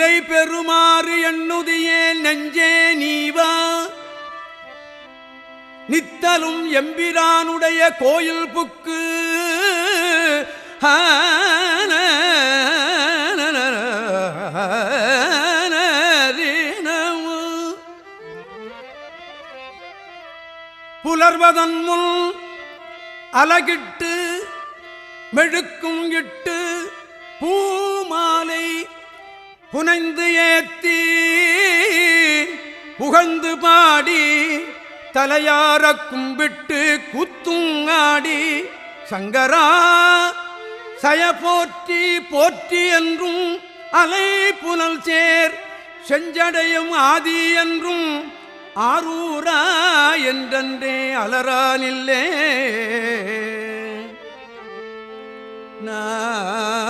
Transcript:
நிலை பெறுமாறு எண்ணுதியே நெஞ்சே நீவா? நித்தலும் எம்பிரானுடைய கோயில் புக்கு. புலர்வதன் முன் அலகிட்டு மெழுக்கும் இட்டு புனைந்து ஏத்தி புகழ்ந்து பாடி தலையார கும்பிட்டு குத்துங்காடி சங்கரா சய போற்றி போற்றி என்றும் அலை புனல் சேர் செஞ்சடையும் ஆதி என்றும் ஆரூரா என்றென்றே அலரானில்லே நான்